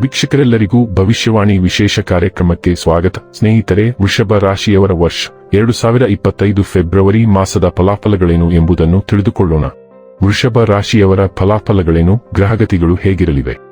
ವೀಕ್ಷಕರೆಲ್ಲರಿಗೂ ಭವಿಷ್ಯವಾಣಿ ವಿಶೇಷ ಕಾರ್ಯಕ್ರಮಕ್ಕೆ ಸ್ವಾಗತ. ಸ್ನೇಹಿತರೆ, ವೃಷಭ ರಾಶಿಯವರ ವರ್ಷ ಎರಡು ಸಾವಿರ ಇಪ್ಪತ್ತೈದು ಫೆಬ್ರವರಿ ಮಾಸದ ಫಲಾಫಲಗಳೇನು ಎಂಬುದನ್ನು ತಿಳಿದುಕೊಳ್ಳೋಣ. ವೃಷಭ ರಾಶಿಯವರ ಫಲಾಫಲಗಳೇನು, ಗ್ರಹಗತಿಗಳು ಹೇಗಿರಲಿವೆ?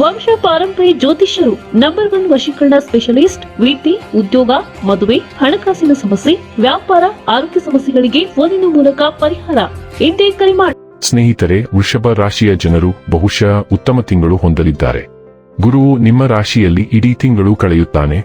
ವಂಶ ಪಾರಂಪರಿ ಜ್ಯೋತಿಷ್ಯರು ನಂಬರ್ ಒನ್ ವಶೀಕರಣ ಸ್ಪೆಷಲಿಸ್ಟ್ ವೃತ್ತಿ ಉದ್ಯೋಗ, ಮದುವೆ, ಹಣಕಾಸಿನ ಸಮಸ್ಯೆ, ವ್ಯಾಪಾರ, ಆರೋಗ್ಯ ಸಮಸ್ಯೆಗಳಿಗೆ ಫೋನಿನ ಮೂಲಕ ಪರಿಹಾರ. ಇಂದೇ ಕರೆ ಮಾಡಿ ಸ್ನೇಹಿತರೆ, ವೃಷಭ ರಾಶಿಯ ಜನರು ಬಹುಶಃ ಉತ್ತಮ ತಿಂಗಳು ಹೊಂದಲಿದ್ದಾರೆ. ಗುರುವು ನಿಮ್ಮ ರಾಶಿಯಲ್ಲಿ ಇಡೀ ತಿಂಗಳು ಕಳೆಯುತ್ತಾನೆ.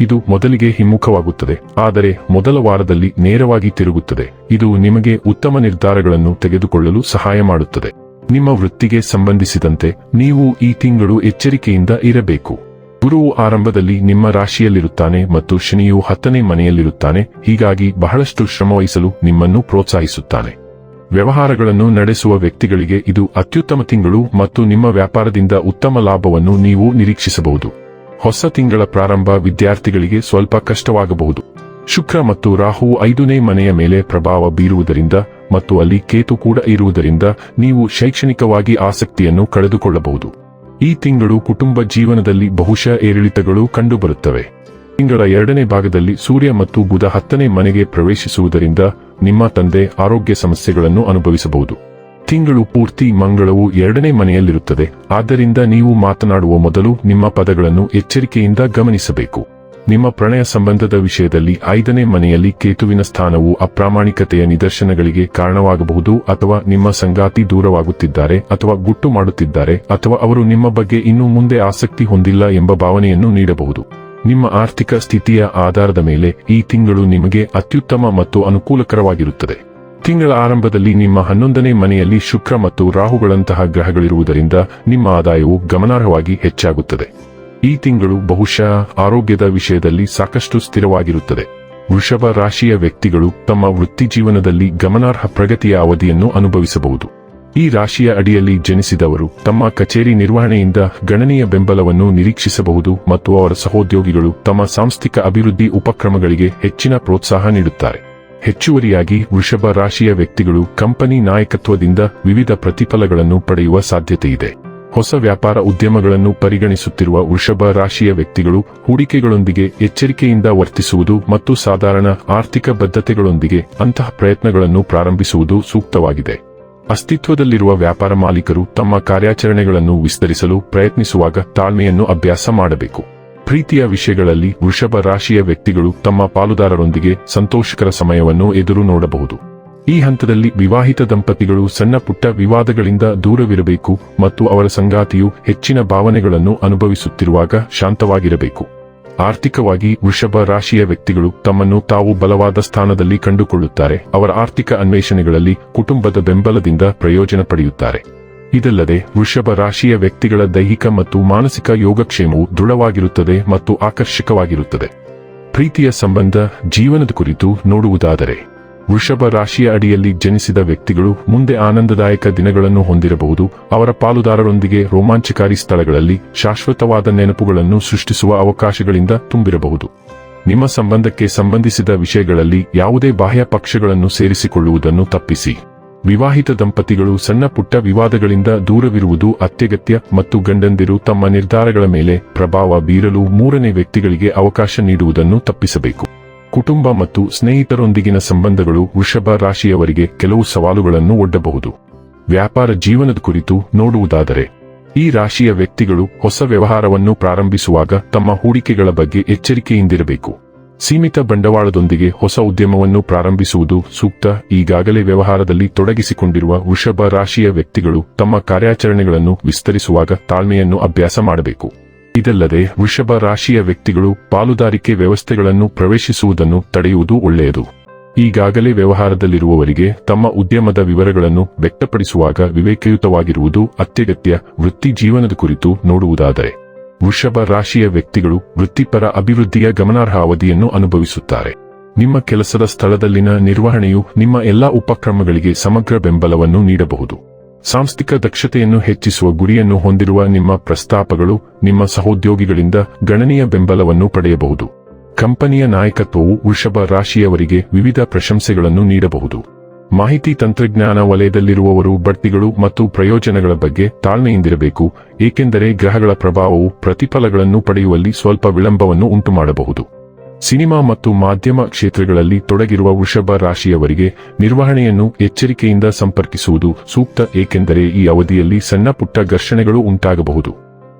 ಇದು ಮೊದಲಿಗೆ ಹಿಮ್ಮುಖವಾಗುತ್ತದೆ, ಆದರೆ ಮೊದಲ ವಾರದಲ್ಲಿ ನೇರವಾಗಿ ತಿರುಗುತ್ತದೆ. ಇದು ನಿಮಗೆ ಉತ್ತಮ ನಿರ್ಧಾರಗಳನ್ನು ತೆಗೆದುಕೊಳ್ಳಲು ಸಹಾಯ ಮಾಡುತ್ತದೆ. ನಿಮ್ಮ ವೃತ್ತಿಗೆ ಸಂಬಂಧಿಸಿದಂತೆ ನೀವು ಈ ತಿಂಗಳು ಎಚ್ಚರಿಕೆಯಿಂದ ಇರಬೇಕು. ಗುರುವು ಆರಂಭದಲ್ಲಿ ನಿಮ್ಮ ರಾಶಿಯಲ್ಲಿರುತ್ತಾನೆ ಮತ್ತು ಶನಿಯು ಹತ್ತನೇ ಮನೆಯಲ್ಲಿರುತ್ತಾನೆ, ಹೀಗಾಗಿ ಬಹಳಷ್ಟು ಶ್ರಮವಹಿಸಲು ನಿಮ್ಮನ್ನು ಪ್ರೋತ್ಸಾಹಿಸುತ್ತಾನೆ. ವ್ಯವಹಾರಗಳನ್ನು ನಡೆಸುವ ವ್ಯಕ್ತಿಗಳಿಗೆ ಇದು ಅತ್ಯುತ್ತಮ ತಿಂಗಳು ಮತ್ತು ನಿಮ್ಮ ವ್ಯಾಪಾರದಿಂದ ಉತ್ತಮ ಲಾಭವನ್ನು ನೀವು ನಿರೀಕ್ಷಿಸಬಹುದು. ಹೊಸ ತಿಂಗಳ ಪ್ರಾರಂಭ ವಿದ್ಯಾರ್ಥಿಗಳಿಗೆ ಸ್ವಲ್ಪ ಕಷ್ಟವಾಗಬಹುದು. ಶುಕ್ರ ಮತ್ತು ರಾಹು ಐದನೇ ಮನೆಯ ಮೇಲೆ ಪ್ರಭಾವ ಬೀರುವುದರಿಂದ ಮತ್ತು ಅಲ್ಲಿ ಕೇತು ಕೂಡ ಇರುವುದರಿಂದ ನೀವು ಶೈಕ್ಷಣಿಕವಾಗಿ ಆಸಕ್ತಿಯನ್ನು ಕಳೆದುಕೊಳ್ಳಬಹುದು. ಈ ತಿಂಗಳು ಕುಟುಂಬ ಜೀವನದಲ್ಲಿ ಬಹುಶಃ ಏರಿಳಿತಗಳು ಕಂಡುಬರುತ್ತವೆ. ತಿಂಗಳ ಎರಡನೇ ಭಾಗದಲ್ಲಿ ಸೂರ್ಯ ಮತ್ತು ಬುಧ ಹತ್ತನೇ ಮನೆಗೆ ಪ್ರವೇಶಿಸುವುದರಿಂದ ನಿಮ್ಮ ತಂದೆ ಆರೋಗ್ಯ ಸಮಸ್ಯೆಗಳನ್ನು ಅನುಭವಿಸಬಹುದು. ತಿಂಗಳು ಪೂರ್ತಿ ಮಂಗಳವು ಎರಡನೇ ಮನೆಯಲ್ಲಿರುತ್ತದೆ. ಆದ್ದರಿಂದ ನೀವು ಮಾತನಾಡುವ ಮೊದಲು ನಿಮ್ಮ ಪದಗಳನ್ನು ಎಚ್ಚರಿಕೆಯಿಂದ ಗಮನಿಸಬೇಕು. ನಿಮ್ಮ ಪ್ರಣಯ ಸಂಬಂಧದ ವಿಷಯದಲ್ಲಿ ಐದನೇ ಮನೆಯಲ್ಲಿ ಕೇತುವಿನ ಸ್ಥಾನವು ಅಪ್ರಾಮಾಣಿಕತೆಯ ನಿದರ್ಶನಗಳಿಗೆ ಕಾರಣವಾಗಬಹುದು ಅಥವಾ ನಿಮ್ಮ ಸಂಗಾತಿ ದೂರವಾಗುತ್ತಿದ್ದಾರೆ ಅಥವಾ ಗುಟ್ಟು ಮಾಡುತ್ತಿದ್ದಾರೆ ಅಥವಾ ಅವರು ನಿಮ್ಮ ಬಗ್ಗೆ ಇನ್ನೂ ಮುಂದೆ ಆಸಕ್ತಿ ಹೊಂದಿಲ್ಲ ಎಂಬ ಭಾವನೆಯನ್ನು ನೀಡಬಹುದು. ನಿಮ್ಮ ಆರ್ಥಿಕ ಸ್ಥಿತಿಯ ಆಧಾರದ ಮೇಲೆ ಈ ತಿಂಗಳು ನಿಮಗೆ ಅತ್ಯುತ್ತಮ ಮತ್ತು ಅನುಕೂಲಕರವಾಗಿರುತ್ತದೆ. ತಿಂಗಳ ಆರಂಭದಲ್ಲಿ ನಿಮ್ಮ ಹನ್ನೊಂದನೇ ಮನೆಯಲ್ಲಿ ಶುಕ್ರ ಮತ್ತು ರಾಹುಗಳಂತಹ ಗ್ರಹಗಳಿರುವುದರಿಂದ ನಿಮ್ಮ ಆದಾಯವು ಗಮನಾರ್ಹವಾಗಿ ಹೆಚ್ಚಾಗುತ್ತದೆ. ಈ ತಿಂಗಳು ಬಹುಶಃ ಆರೋಗ್ಯದ ವಿಷಯದಲ್ಲಿ ಸಾಕಷ್ಟು ಸ್ಥಿರವಾಗಿರುತ್ತದೆ. ವೃಷಭ ರಾಶಿಯ ವ್ಯಕ್ತಿಗಳು ತಮ್ಮ ವೃತ್ತಿ ಜೀವನದಲ್ಲಿ ಗಮನಾರ್ಹ ಪ್ರಗತಿಯ ಅವಧಿಯನ್ನು ಅನುಭವಿಸಬಹುದು. ಈ ರಾಶಿಯ ಅಡಿಯಲ್ಲಿ ಜನಿಸಿದವರು ತಮ್ಮ ಕಚೇರಿ ನಿರ್ವಹಣೆಯಿಂದ ಗಣನೀಯ ಬೆಂಬಲವನ್ನು ನಿರೀಕ್ಷಿಸಬಹುದು ಮತ್ತು ಅವರ ಸಹೋದ್ಯೋಗಿಗಳು ತಮ್ಮ ಸಾಂಸ್ಥಿಕ ಅಭಿವೃದ್ಧಿ ಉಪಕ್ರಮಗಳಿಗೆ ಹೆಚ್ಚಿನ ಪ್ರೋತ್ಸಾಹ ನೀಡುತ್ತಾರೆ. ಹೆಚ್ಚುವರಿಯಾಗಿ ವೃಷಭ ರಾಶಿಯ ವ್ಯಕ್ತಿಗಳು ಕಂಪನಿ ನಾಯಕತ್ವದಿಂದ ವಿವಿಧ ಪ್ರತಿಫಲಗಳನ್ನು ಪಡೆಯುವ ಸಾಧ್ಯತೆಯಿದೆ. ಹೊಸ ವ್ಯಾಪಾರ ಉದ್ಯಮಗಳನ್ನು ಪರಿಗಣಿಸುತ್ತಿರುವ ವೃಷಭ ರಾಶಿಯ ವ್ಯಕ್ತಿಗಳು ಹೂಡಿಕೆಗಳೊಂದಿಗೆ ಎಚ್ಚರಿಕೆಯಿಂದ ವರ್ತಿಸುವುದು ಮತ್ತು ಸಾಧಾರಣ ಆರ್ಥಿಕ ಬದ್ಧತೆಗಳೊಂದಿಗೆ ಅಂತಹ ಪ್ರಯತ್ನಗಳನ್ನು ಪ್ರಾರಂಭಿಸುವುದು ಸೂಕ್ತವಾಗಿದೆ. ಅಸ್ತಿತ್ವದಲ್ಲಿರುವ ವ್ಯಾಪಾರ ಮಾಲೀಕರು ತಮ್ಮ ಕಾರ್ಯಾಚರಣೆಗಳನ್ನು ವಿಸ್ತರಿಸಲು ಪ್ರಯತ್ನಿಸುವಾಗ ತಾಳ್ಮೆಯನ್ನು ಅಭ್ಯಾಸ ಮಾಡಬೇಕು. ಪ್ರೀತಿಯ ವಿಷಯಗಳಲ್ಲಿ ವೃಷಭ ರಾಶಿಯ ವ್ಯಕ್ತಿಗಳು ತಮ್ಮ ಪಾಲುದಾರರೊಂದಿಗೆ ಸಂತೋಷಕರ ಸಮಯವನ್ನು ಎದುರು ನೋಡಬಹುದು. ಈ ಹಂತದಲ್ಲಿ ವಿವಾಹಿತ ದಂಪತಿಗಳು ಸಣ್ಣ ಪುಟ್ಟ ವಿವಾದಗಳಿಂದ ದೂರವಿರಬೇಕು ಮತ್ತು ಅವರ ಸಂಗಾತಿಯು ಹೆಚ್ಚಿನ ಭಾವನೆಗಳನ್ನು ಅನುಭವಿಸುತ್ತಿರುವಾಗ ಶಾಂತವಾಗಿರಬೇಕು. ಆರ್ಥಿಕವಾಗಿ ವೃಷಭ ರಾಶಿಯ ವ್ಯಕ್ತಿಗಳು ತಮ್ಮನ್ನು ತಾವು ಬಲವಾದ ಸ್ಥಾನದಲ್ಲಿ ಕಂಡುಕೊಳ್ಳುತ್ತಾರೆ. ಅವರ ಆರ್ಥಿಕ ಅನ್ವೇಷಣೆಗಳಲ್ಲಿ ಕುಟುಂಬದ ಬೆಂಬಲದಿಂದ ಪ್ರಯೋಜನ ಪಡೆಯುತ್ತಾರೆ. ಇದಲ್ಲದೆ ವೃಷಭ ರಾಶಿಯ ವ್ಯಕ್ತಿಗಳ ದೈಹಿಕ ಮತ್ತು ಮಾನಸಿಕ ಯೋಗಕ್ಷೇಮವು ದೃಢವಾಗಿರುತ್ತದೆ ಮತ್ತು ಆಕರ್ಷಕವಾಗಿರುತ್ತದೆ. ಪ್ರೀತಿಯ ಸಂಬಂಧ, ಜೀವನದ ಕುರಿತು ನೋಡುವುದಾದರೆ ವೃಷಭ ರಾಶಿಯ ಅಡಿಯಲ್ಲಿ ಜನಿಸಿದ ವ್ಯಕ್ತಿಗಳು ಮುಂದೆ ಆನಂದದಾಯಕ ದಿನಗಳನ್ನು ಹೊಂದಿರಬಹುದು. ಅವರ ಪಾಲುದಾರರೊಂದಿಗೆ ರೋಮಾಂಚಕಾರಿ ಸ್ಥಳಗಳಲ್ಲಿ ಶಾಶ್ವತವಾದ ನೆನಪುಗಳನ್ನು ಸೃಷ್ಟಿಸುವ ಅವಕಾಶಗಳಿಂದ ತುಂಬಿರಬಹುದು. ನಿಮ್ಮ ಸಂಬಂಧಕ್ಕೆ ಸಂಬಂಧಿಸಿದ ವಿಷಯಗಳಲ್ಲಿ ಯಾವುದೇ ಬಾಹ್ಯ ಪಕ್ಷಗಳನ್ನು ಸೇರಿಸಿಕೊಳ್ಳುವುದನ್ನು ತಪ್ಪಿಸಿ. ವಿವಾಹಿತ ದಂಪತಿಗಳು ಸಣ್ಣ ಪುಟ್ಟ ವಿವಾದಗಳಿಂದ ದೂರವಿರುವುದು ಅತ್ಯಗತ್ಯ ಮತ್ತು ಗಂಡಂದಿರು ತಮ್ಮ ನಿರ್ಧಾರಗಳ ಮೇಲೆ ಪ್ರಭಾವ ಬೀರಲು ಮೂರನೇ ವ್ಯಕ್ತಿಗಳಿಗೆ ಅವಕಾಶ ನೀಡುವುದನ್ನು ತಪ್ಪಿಸಬೇಕು. ಕುಟುಂಬ ಮತ್ತು ಸ್ನೇಹಿತರೊಂದಿಗಿನ ಸಂಬಂಧಗಳು ವೃಷಭ ರಾಶಿಯವರಿಗೆ ಕೆಲವು ಸವಾಲುಗಳನ್ನು ಒಡ್ಡಬಹುದು. ವ್ಯಾಪಾರ ಜೀವನದ ಕುರಿತು ನೋಡುವುದಾದರೆ, ಈ ರಾಶಿಯ ವ್ಯಕ್ತಿಗಳು ಹೊಸ ವ್ಯವಹಾರವನ್ನು ಪ್ರಾರಂಭಿಸುವಾಗ ತಮ್ಮ ಹೂಡಿಕೆಗಳ ಬಗ್ಗೆ ಎಚ್ಚರಿಕೆಯಿಂದಿರಬೇಕು. ಸೀಮಿತ ಬಂಡವಾಳದೊಂದಿಗೆ ಹೊಸ ಉದ್ಯಮವನ್ನು ಪ್ರಾರಂಭಿಸುವುದು ಸೂಕ್ತ. ಈಗಾಗಲೇ ವ್ಯವಹಾರದಲ್ಲಿ ತೊಡಗಿಸಿಕೊಂಡಿರುವ ವೃಷಭ ರಾಶಿಯ ವ್ಯಕ್ತಿಗಳು ತಮ್ಮ ಕಾರ್ಯಾಚರಣೆಗಳನ್ನು ವಿಸ್ತರಿಸುವಾಗ ತಾಳ್ಮೆಯನ್ನು ಅಭ್ಯಾಸ ಮಾಡಬೇಕು. ಇದಲ್ಲದೆ ವೃಷಭ ರಾಶಿಯ ವ್ಯಕ್ತಿಗಳು ಪಾಲುದಾರಿಕೆ ವ್ಯವಸ್ಥೆಗಳನ್ನು ಪ್ರವೇಶಿಸುವುದನ್ನು ತಡೆಯುವುದು ಒಳ್ಳೆಯದು. ಈಗಾಗಲೇ ವ್ಯವಹಾರದಲ್ಲಿರುವವರಿಗೆ ತಮ್ಮ ಉದ್ಯಮದ ವಿವರಗಳನ್ನು ವ್ಯಕ್ತಪಡಿಸುವಾಗ ವಿವೇಕಯುತವಾಗಿರುವುದು ಅತ್ಯಗತ್ಯ. ವೃತ್ತಿ ಜೀವನದ ಕುರಿತು ನೋಡುವುದಾದರೆ, ವೃಷಭ ರಾಶಿಯ ವ್ಯಕ್ತಿಗಳು ವೃತ್ತಿಪರ ಅಭಿವೃದ್ಧಿಯ ಗಮನಾರ್ಹ ಅವಧಿಯನ್ನು ಅನುಭವಿಸುತ್ತಾರೆ. ನಿಮ್ಮ ಕೆಲಸದ ಸ್ಥಳದಲ್ಲಿನ ನಿರ್ವಹಣೆಯು ನಿಮ್ಮ ಎಲ್ಲಾ ಉಪಕ್ರಮಗಳಿಗೆ ಸಮಗ್ರ ಬೆಂಬಲವನ್ನು ನೀಡಬಹುದು. ಸಾಂಸ್ಥಿಕ ದಕ್ಷತೆಯನ್ನು ಹೆಚ್ಚಿಸುವ ಗುರಿಯನ್ನು ಹೊಂದಿರುವ ನಿಮ್ಮ ಪ್ರಸ್ತಾಪಗಳು, ನಿಮ್ಮ ಸಹೋದ್ಯೋಗಿಗಳಿಂದ ಗಣನೀಯ ಬೆಂಬಲವನ್ನು ಪಡೆಯಬಹುದು. ಕಂಪನಿಯ ನಾಯಕತ್ವವು ವೃಷಭ ರಾಶಿಯವರಿಗೆ ವಿವಿಧ ಪ್ರಶಂಸೆಗಳನ್ನು ನೀಡಬಹುದು. ಮಾಹಿತಿ ತಂತ್ರಜ್ಞಾನ ವಲಯದಲ್ಲಿರುವವರು ಬಡ್ತಿಗಳು ಮತ್ತು ಪ್ರಯೋಜನಗಳ ಬಗ್ಗೆ ತಾಳ್ಮೆಯಿಂದಿರಬೇಕು, ಏಕೆಂದರೆ ಗ್ರಹಗಳ ಪ್ರಭಾವವು ಪ್ರತಿಫಲಗಳನ್ನು ಪಡೆಯುವಲ್ಲಿ ಸ್ವಲ್ಪ ವಿಳಂಬವನ್ನು ಉಂಟುಮಾಡಬಹುದು. ಸಿನಿಮಾ ಮತ್ತು ಮಾಧ್ಯಮ ಕ್ಷೇತ್ರಗಳಲ್ಲಿ ತೊಡಗಿರುವ ವೃಷಭ ರಾಶಿಯವರಿಗೆ ನಿರ್ವಹಣೆಯನ್ನು ಎಚ್ಚರಿಕೆಯಿಂದ ಸಂಪರ್ಕಿಸುವುದು ಸೂಕ್ತ, ಏಕೆಂದರೆ ಈ ಅವಧಿಯಲ್ಲಿ ಸಣ್ಣಪುಟ್ಟ ಘರ್ಷಣೆಗಳು ಉಂಟಾಗಬಹುದು.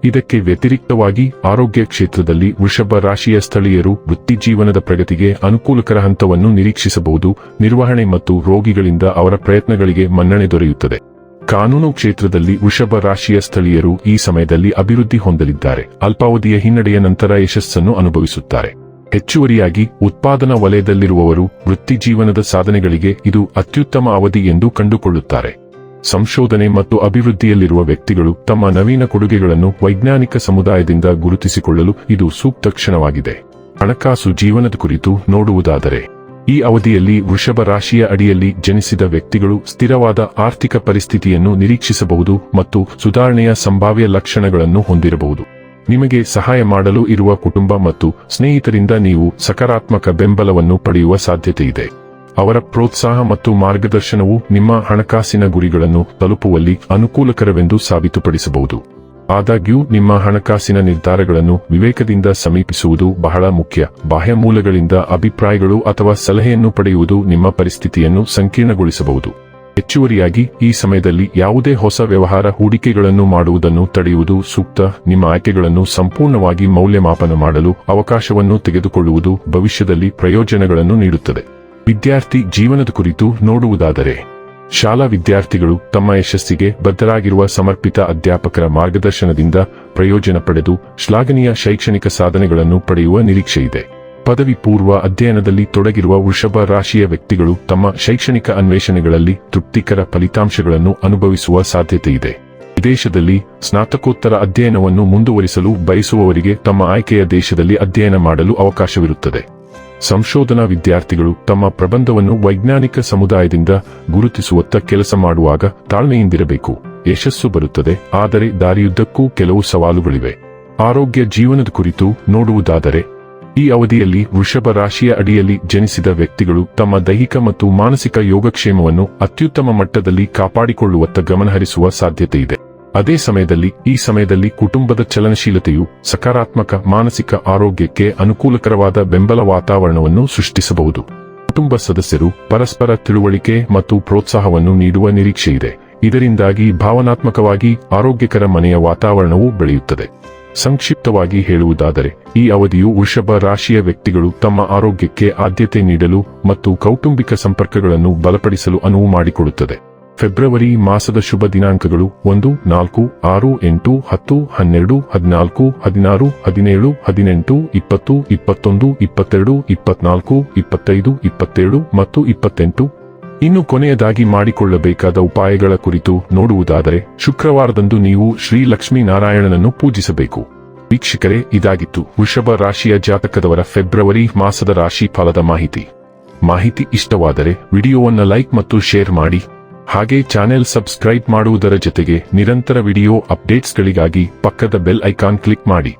ಇದಕ್ಕೆ ವ್ಯತಿರಿಕ್ತವಾಗಿ ಆರೋಗ್ಯ ಕ್ಷೇತ್ರದಲ್ಲಿ ವೃಷಭ ರಾಶಿಯ ಸ್ಥಳೀಯರು ವೃತ್ತಿಜೀವನದ ಪ್ರಗತಿಗೆ ಅನುಕೂಲಕರ ಹಂತವನ್ನು ನಿರೀಕ್ಷಿಸಬಹುದು, ನಿರ್ವಹಣೆ ಮತ್ತು ರೋಗಿಗಳಿಂದ ಅವರ ಪ್ರಯತ್ನಗಳಿಗೆ ಮನ್ನಣೆ ದೊರೆಯುತ್ತದೆ. ಕಾನೂನು ಕ್ಷೇತ್ರದಲ್ಲಿ ವೃಷಭ ರಾಶಿಯ ಸ್ಥಳೀಯರು ಈ ಸಮಯದಲ್ಲಿ ಅಭಿವೃದ್ಧಿ ಹೊಂದಲಿದ್ದಾರೆ. ಅಲ್ಪಾವಧಿಯ ಹಿನ್ನಡೆಯ ನಂತರ ಯಶಸ್ಸನ್ನು ಅನುಭವಿಸುತ್ತಾರೆ. ಹೆಚ್ಚುವರಿಯಾಗಿ ಉತ್ಪಾದನಾ ವಲಯದಲ್ಲಿರುವವರು ವೃತ್ತಿಜೀವನದ ಸಾಧನೆಗಳಿಗೆ ಇದು ಅತ್ಯುತ್ತಮ ಅವಧಿ ಎಂದು ಕಂಡುಕೊಳ್ಳುತ್ತಾರೆ. ಸಂಶೋಧನೆ ಮತ್ತು ಅಭಿವೃದ್ಧಿಯಲ್ಲಿರುವ ವ್ಯಕ್ತಿಗಳು ತಮ್ಮ ನವೀನ ಕೊಡುಗೆಗಳನ್ನು ವೈಜ್ಞಾನಿಕ ಸಮುದಾಯದಿಂದ ಗುರುತಿಸಿಕೊಳ್ಳಲು ಇದು ಸೂಕ್ತ ಕ್ಷಣವಾಗಿದೆ. ಹಣಕಾಸು ಜೀವನದ ಕುರಿತು ನೋಡುವುದಾದರೆ, ಈ ಅವಧಿಯಲ್ಲಿ ವೃಷಭ ರಾಶಿಯ ಅಡಿಯಲ್ಲಿ ಜನಿಸಿದ ವ್ಯಕ್ತಿಗಳು ಸ್ಥಿರವಾದ ಆರ್ಥಿಕ ಪರಿಸ್ಥಿತಿಯನ್ನು ನಿರೀಕ್ಷಿಸಬಹುದು ಮತ್ತು ಸುಧಾರಣೆಯ ಸಂಭಾವ್ಯ ಲಕ್ಷಣಗಳನ್ನು ಹೊಂದಿರಬಹುದು. ನಿಮಗೆ ಸಹಾಯ ಮಾಡಲು ಇರುವ ಕುಟುಂಬ ಮತ್ತು ಸ್ನೇಹಿತರಿಂದ ನೀವು ಸಕಾರಾತ್ಮಕ ಬೆಂಬಲವನ್ನು ಪಡೆಯುವ ಸಾಧ್ಯತೆಯಿದೆ ಅವರ ಪ್ರೋತ್ಸಾಹ ಮತ್ತು ಮಾರ್ಗದರ್ಶನವು ನಿಮ್ಮ ಹಣಕಾಸಿನ ಗುರಿಗಳನ್ನು ತಲುಪುವಲ್ಲಿ ಅನುಕೂಲಕರವೆಂದು ಸಾಬೀತುಪಡಿಸಬಹುದು. ಆದಾಗ್ಯೂ, ನಿಮ್ಮ ಹಣಕಾಸಿನ ನಿರ್ಧಾರಗಳನ್ನು ವಿವೇಕದಿಂದ ಸಮೀಪಿಸುವುದು ಬಹಳ ಮುಖ್ಯ. ಬಾಹ್ಯ ಮೂಲಗಳಿಂದ ಅಭಿಪ್ರಾಯಗಳು ಅಥವಾ ಸಲಹೆಯನ್ನು ಪಡೆಯುವುದು ನಿಮ್ಮ ಪರಿಸ್ಥಿತಿಯನ್ನು ಸಂಕೀರ್ಣಗೊಳಿಸಬಹುದು. ಹೆಚ್ಚುವರಿಯಾಗಿ ಈ ಸಮಯದಲ್ಲಿ ಯಾವುದೇ ಹೊಸ ವ್ಯವಹಾರ ಹೂಡಿಕೆಗಳನ್ನು ಮಾಡುವುದನ್ನು ತಡೆಯುವುದು ಸೂಕ್ತ. ನಿಮ್ಮ ಆಯ್ಕೆಗಳನ್ನು ಸಂಪೂರ್ಣವಾಗಿ ಮೌಲ್ಯಮಾಪನ ಮಾಡಲು ಅವಕಾಶವನ್ನು ತೆಗೆದುಕೊಳ್ಳುವುದು ಭವಿಷ್ಯದಲ್ಲಿ ಪ್ರಯೋಜನಗಳನ್ನು ನೀಡುತ್ತದೆ. ವಿದ್ಯಾರ್ಥಿ ಜೀವನದ ಕುರಿತು ನೋಡುವುದಾದರೆ, ಶಾಲಾ ವಿದ್ಯಾರ್ಥಿಗಳು ತಮ್ಮ ಯಶಸ್ಸಿಗೆ ಬದ್ಧರಾಗಿರುವ ಸಮರ್ಪಿತ ಅಧ್ಯಾಪಕರ ಮಾರ್ಗದರ್ಶನದಿಂದ ಪ್ರಯೋಜನ ಪಡೆದು ಶ್ಲಾಘನೀಯ ಶೈಕ್ಷಣಿಕ ಸಾಧನೆಗಳನ್ನು ಪಡೆಯುವ ನಿರೀಕ್ಷೆಯಿದೆ. ಪದವಿ ಪೂರ್ವ ಅಧ್ಯಯನದಲ್ಲಿ ತೊಡಗಿರುವ ವೃಷಭ ರಾಶಿಯ ವ್ಯಕ್ತಿಗಳು ತಮ್ಮ ಶೈಕ್ಷಣಿಕ ಅನ್ವೇಷಣೆಗಳಲ್ಲಿ ತೃಪ್ತಿಕರ ಫಲಿತಾಂಶಗಳನ್ನು ಅನುಭವಿಸುವ ಸಾಧ್ಯತೆಯಿದೆ. ವಿದೇಶದಲ್ಲಿ ಸ್ನಾತಕೋತ್ತರ ಅಧ್ಯಯನವನ್ನು ಮುಂದುವರಿಸಲು ಬಯಸುವವರಿಗೆ ತಮ್ಮ ಆಯ್ಕೆಯ ದೇಶದಲ್ಲಿ ಅಧ್ಯಯನ ಮಾಡಲು ಅವಕಾಶವಿರುತ್ತದೆ. ಸಂಶೋಧನಾ ವಿದ್ಯಾರ್ಥಿಗಳು ತಮ್ಮ ಪ್ರಬಂಧವನ್ನು ವೈಜ್ಞಾನಿಕ ಸಮುದಾಯದಿಂದ ಗುರುತಿಸುವತ್ತ ಕೆಲಸ ಮಾಡುವಾಗ ತಾಳ್ಮೆಯಿಂದಿರಬೇಕು. ಯಶಸ್ಸು ಬರುತ್ತದೆ, ಆದರೆ ದಾರಿಯುದ್ದಕ್ಕೂ ಕೆಲವು ಸವಾಲುಗಳಿವೆ. ಆರೋಗ್ಯ, ಜೀವನದ ಕುರಿತು ನೋಡುವುದಾದರೆ ಈ ಅವಧಿಯಲ್ಲಿ ವೃಷಭ ರಾಶಿಯ ಅಡಿಯಲ್ಲಿ ಜನಿಸಿದ ವ್ಯಕ್ತಿಗಳು ತಮ್ಮ ದೈಹಿಕ ಮತ್ತು ಮಾನಸಿಕ ಯೋಗಕ್ಷೇಮವನ್ನು ಅತ್ಯುತ್ತಮ ಮಟ್ಟದಲ್ಲಿ ಕಾಪಾಡಿಕೊಳ್ಳುವತ್ತ ಗಮನಹರಿಸುವ ಸಾಧ್ಯತೆ ಇದೆ ಅದೇ ಸಮಯದಲ್ಲಿ, ಈ ಸಮಯದಲ್ಲಿ ಕುಟುಂಬದ ಚಲನಶೀಲತೆಯು ಸಕಾರಾತ್ಮಕ ಮಾನಸಿಕ ಆರೋಗ್ಯಕ್ಕೆ ಅನುಕೂಲಕರವಾದ ಬೆಂಬಲ ವಾತಾವರಣವನ್ನು ಸೃಷ್ಟಿಸಬಹುದು. ಕುಟುಂಬ ಸದಸ್ಯರು ಪರಸ್ಪರ ತಿಳುವಳಿಕೆ ಮತ್ತು ಪ್ರೋತ್ಸಾಹವನ್ನು ನೀಡುವ ನಿರೀಕ್ಷೆಯಿದೆ. ಇದರಿಂದಾಗಿ ಭಾವನಾತ್ಮಕವಾಗಿ ಆರೋಗ್ಯಕರ ಮನೆಯ ವಾತಾವರಣವು ಬೆಳೆಯುತ್ತದೆ. ಸಂಕ್ಷಿಪ್ತವಾಗಿ ಹೇಳುವುದಾದರೆ, ಈ ಅವಧಿಯು ವೃಷಭ ರಾಶಿಯ ವ್ಯಕ್ತಿಗಳು ತಮ್ಮ ಆರೋಗ್ಯಕ್ಕೆ ಆದ್ಯತೆ ನೀಡಲು ಮತ್ತು ಕೌಟುಂಬಿಕ ಸಂಪರ್ಕಗಳನ್ನು ಬಲಪಡಿಸಲು ಅನುವು ಮಾಡಿಕೊಡುತ್ತದೆ. ಫೆಬ್ರವರಿ ಮಾಸದ ಶುಭ ದಿನಾಂಕಗಳು ಒಂದು, ನಾಲ್ಕು, ಆರು, ಎಂಟು, ಹತ್ತು, ಹನ್ನೆರಡು, ಹದಿನಾಲ್ಕು, ಹದಿನಾರು, ಹದಿನೇಳು, ಹದಿನೆಂಟು, ಇಪ್ಪತ್ತು, ಇಪ್ಪತ್ತೊಂದು, ಇಪ್ಪತ್ತೆರಡು, ಇಪ್ಪತ್ನಾಲ್ಕು, ಇಪ್ಪತ್ತೈದು, ಇಪ್ಪತ್ತೇಳು ಮತ್ತು ಇಪ್ಪತ್ತೆಂಟು. ಇನ್ನು ಕೊನೆಯದಾಗಿ ಮಾಡಿಕೊಳ್ಳಬೇಕಾದ ಉಪಾಯಗಳ ಕುರಿತು ನೋಡುವುದಾದರೆ, ಶುಕ್ರವಾರದಂದು ನೀವು ಶ್ರೀ ಲಕ್ಷ್ಮೀನಾರಾಯಣನನ್ನು ಪೂಜಿಸಬೇಕು. ವೀಕ್ಷಕರೇ, ಇದಾಗಿತ್ತು ವೃಷಭ ರಾಶಿಯ ಜಾತಕದವರ ಫೆಬ್ರವರಿ ಮಾಸದ ರಾಶಿ ಫಲದ ಮಾಹಿತಿ. ಮಾಹಿತಿ ಇಷ್ಟವಾದರೆ ವಿಡಿಯೋವನ್ನು ಲೈಕ್ ಮತ್ತು ಶೇರ್ ಮಾಡಿ. ಹಾಗೆ ಚಾನೆಲ್ ಸಬ್ಸ್ಕ್ರೈಬ್ ಮಾಡುವುದರ ಜೊತೆಗೆ ನಿರಂತರ ವಿಡಿಯೋ ಅಪ್ಡೇಟ್ಸ್ಗಳಿಗಾಗಿ ಪಕ್ಕದ ಬೆಲ್ ಐಕಾನ್ ಕ್ಲಿಕ್ ಮಾಡಿ.